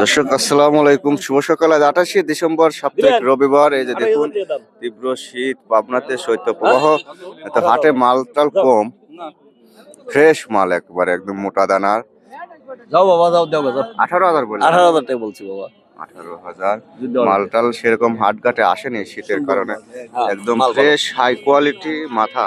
দর্শক আসসালামু আলাইকুম। শুভ সকাল। আজ আঠাশে ডিসেম্বর সাপ্তাহিক রবিবার। এই যে দেখুন তীব্র শীত পাবনাতে শৈত্য প্রবাহ এত হাটে মাল টাল কম। ফ্রেশ মাল একবারে একদম মোটা দানার। যাও বাবা যাও আঠারো হাজার বলে আঠারো হাজার টাকা বলছি বাবা। আঠারো হাজার। মালটাল সেরকম হাট ঘাটে আসেনি শীতের কারণে। একদম ফ্রেশ হাই কোয়ালিটি মাথা।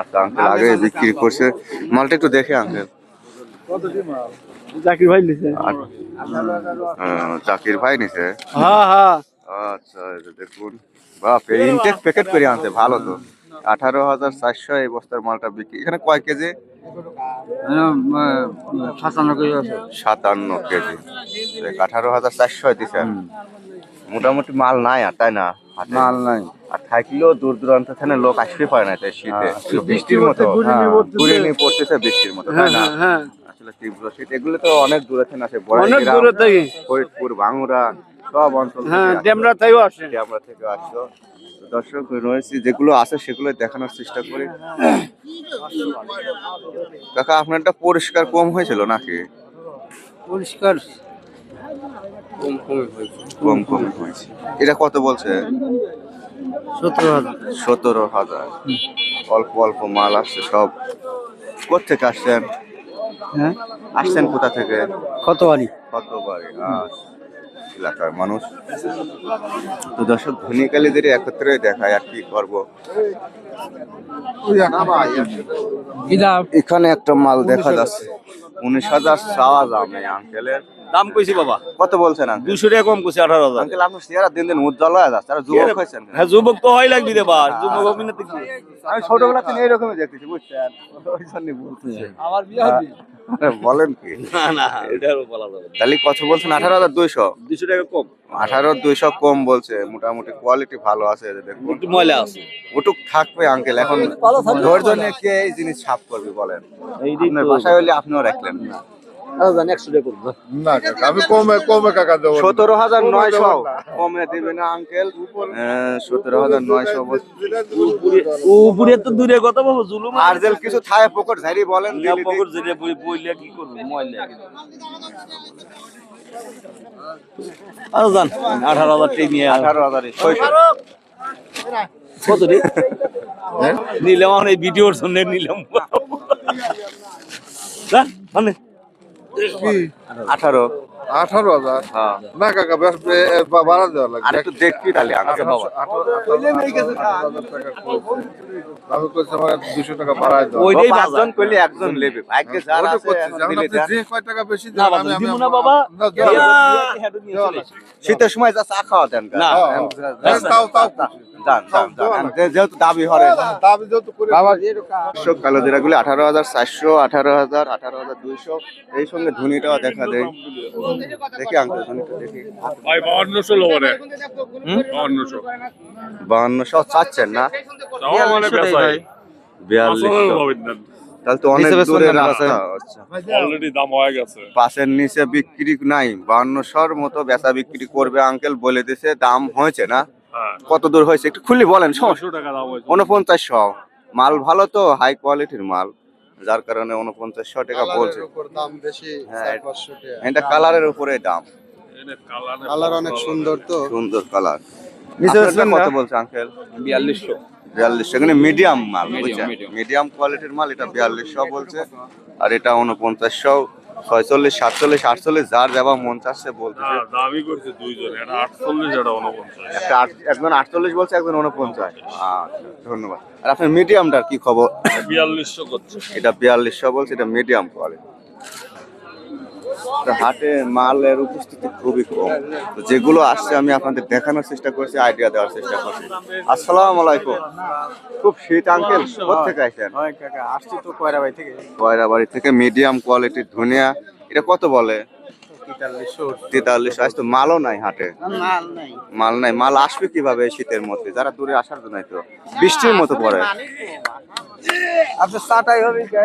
আচ্ছা আঙ্কেল আগে বিক্রি করছে। মালটা একটু দেখে আঙ্কেল। জাকির ভাই জাকির ভাই নিছে। হ্যাঁ হ্যাঁ। আচ্ছা এই দেখুন। বাপ ইনটেক প্যাকেট করে আনছে ভালো তো। আঠারো হাজার চারশো এই বস্তার মালটা বিক্রি। এখানে কয় কেজি? সাতান্ন কেজি সাতান্ন কেজি। আঠারো হাজার চারশো দিছে। মোটামুটি মাল নাই আর তাই না? মাল নাই। আর থাকলেও দূর দূরান্ত থেকে লোক আসতে পারে না তাই শীতে। বৃষ্টির মতো। হ্যাঁ, পড়তেছে বৃষ্টির মতো তাই না? হ্যাঁ আসলে তীব্র শীত এগুলো তো অনেক দূরে থেকে আসে। অনেক দূরে থেকে। ফরিদপুর ভাঙুরা সব অঞ্চল হ্যাঁ আসে। ডেমরা থেকেও আসে। আমরা থেকে আসছো দর্শক রয়েছি যেগুলো আছে সেগুলো দেখানোর চেষ্টা করি। কাকা আপনারটা পরিষ্কার কম হয়েছিল নাকি? পরিষ্কার। কম কমই হয়েছে। কম কম হয়েছে। এটা কত বলছে? সতেরো হাজার। সতেরো হাজার। অল্প অল্প মাল আসছে সব। কোথেকে আসছেন? হ্যাঁ? আসছেন কোথা থেকে? কত বাড়ি কত বাড়ি এলাকার মানুষ। তো দর্শক ধনীকালীদের একত্রে দেখায় আর কি করব। এখানে একটা মাল দেখা যাচ্ছে। উনিশ হাজার চাওয়া দাম এই আঙ্কেলের দাম কইছি বাবা। কত বলছেন আঙ্কেল? দুশো টাকা কম কইছি আঠারো হাজার। আঙ্কেল আপনার চেহারা দিন দিন উজ্জ্বল হয়ে যাচ্ছে আর যুবক হয়েছেন হ্যাঁ যুবক তো হয় লাগবি রে বা যুবক অভিনেতা কি? আমি ছোটবেলা থেকে এইরকমই দেখতেছি বুঝছেন? ওই জন্যই বলতেছি। আমার বিয়ে হবে? বলেন কি? না না এটা বলা যাবে তাহলে কত বলছেন? আঠারো হাজার দুইশো? দুশো টাকা কম। আঠারো দুইশো কম বলছে মোটামুটি কোয়ালিটি ভালো আছে দেখুন। একটু ময়লা আছে। ওটুক থাকবে আঙ্কেল এখন ধৈর্য নিয়ে কে এই জিনিস ছাপ করবে বলেন? এই দিক আপনার বাসায় হলে আপনিও রাখলেন জানি একশো টাকা করব। না কাকা আমি কমে কমে কাকা দেবো। সতেরো হাজার নয়শো। কমে দিবে না আঙ্কেল সতেরো হাজার নয়শো উপরে তো দূরে কথা জুলুম কিছু থায় পকট ঝাড়ি বলেন জেনে বই বইলে কি করব ময়লা আরও জান আঠারো হাজার আঠারো হাজার কত রে? নিলাম আমার এই ভিডিওর জন্য নিলাম। মানে আঠারো। আঠারো হাজার। হ্যাঁ। না কাকা বেশ বে- এ, বা- বাড়া দেওয়া লাগবে। একটু দেখবি তাহলে আঙ্কেল বাবা। আঠারো- আঠারো- আঠারো হাজার টাকা। কইছে। আমি কইছি আমার দুশো টাকা বাড়াই দাও। ওইটাই পাঁচজন করলে একজন নেবে। যার। যে কয় টাকা বেশি আমি- দিব না বাবা। শীতের সময় যা চা খাওয়া দেন। না। তাও তাও যান যান যান যেহেতু দাবি হরে। তা আমি যত করে সব কালো জিরাগুলি আঠারো হাজার চারশো আঠারো হাজার আঠারো হাজার দুইশো এই সঙ্গে ধুনিটাও দেখা দেয়। দেখি আঙ্কেল দেখি রে বাউন্নশো বাহান্নশো চাচ্ছেন না। তাও মানে বেসাই বিয়াল্লিশশো। তাহলে তো অনেক দূরে রাস্তা আচ্ছা। অলরেডি দাম হয়ে গেছে। পাশের নিচে বিক্রি নাই বাহান্নশোর মতো বেচা বিক্রি করবে আঙ্কেল বলে দিছে দাম হয়েছে না? হ্যাঁ। কত দূর হয়েছে? একটু খুললি বলেন সমস্যা। ছশো টাকা দাম হয়েছে। উনপঞ্চাশশো মাল ভালো তো হাই কোয়ালিটির মাল। যার কারণে উনপঞ্চাশশো টাকা বলছে। দাম বেশি হ্যাঁ, টাকা এটা কালারের উপরে দাম। কালার কালার অনেক সুন্দর তো। সুন্দর কালার। কত বলছে আঙ্কেল? বিয়াল্লিশশো। বিয়াল্লিশশো এখানে মিডিয়াম মাল বুঝছেন? মিডিয়াম কোয়ালিটির মাল এটা বিয়াল্লিশশো বলছে। আর এটা উনপঞ্চাশশো ছয়চল্লিশ সাতচল্লিশ আটচল্লিশ যার যাবা মন চাচ্ছে বলতেছে। দাবি করছে দুইজন এটা আটচল্লিশ এটা উনপঞ্চাশ। একটা একজন আটচল্লিশ বলছে একজন উনপঞ্চাশ। আচ্ছা ধন্যবাদ। আর আপনার মিডিয়ামটার কি খবর? বিয়াল্লিশশো করছে। এটা বিয়াল্লিশশো বলছে এটা মিডিয়াম কোয়ালিটি হাটে মালের উপস্থিতি খুবই কম। তো যেগুলো আসছে আমি আপনাদের দেখানোর চেষ্টা করছি আইডিয়া দেওয়ার চেষ্টা করছি। আসসালাম আলাইকুম। খুব শীত আঙ্কেল কোথেকে আসেন আসছি তো কয়রা বাড়ি থেকে। কয়রা বাড়ি থেকে মিডিয়াম কোয়ালিটির ধনিয়া এটা কত বলে? তেতাল্লিশ আজ তো মালও নাই হাটে। মাল নাই। মাল নাই মাল আসবে কীভাবে শীতের মধ্যে? যারা দূরে আসার জন্য তো। বৃষ্টির মতো পড়ে। আপনার চাটাই হবে।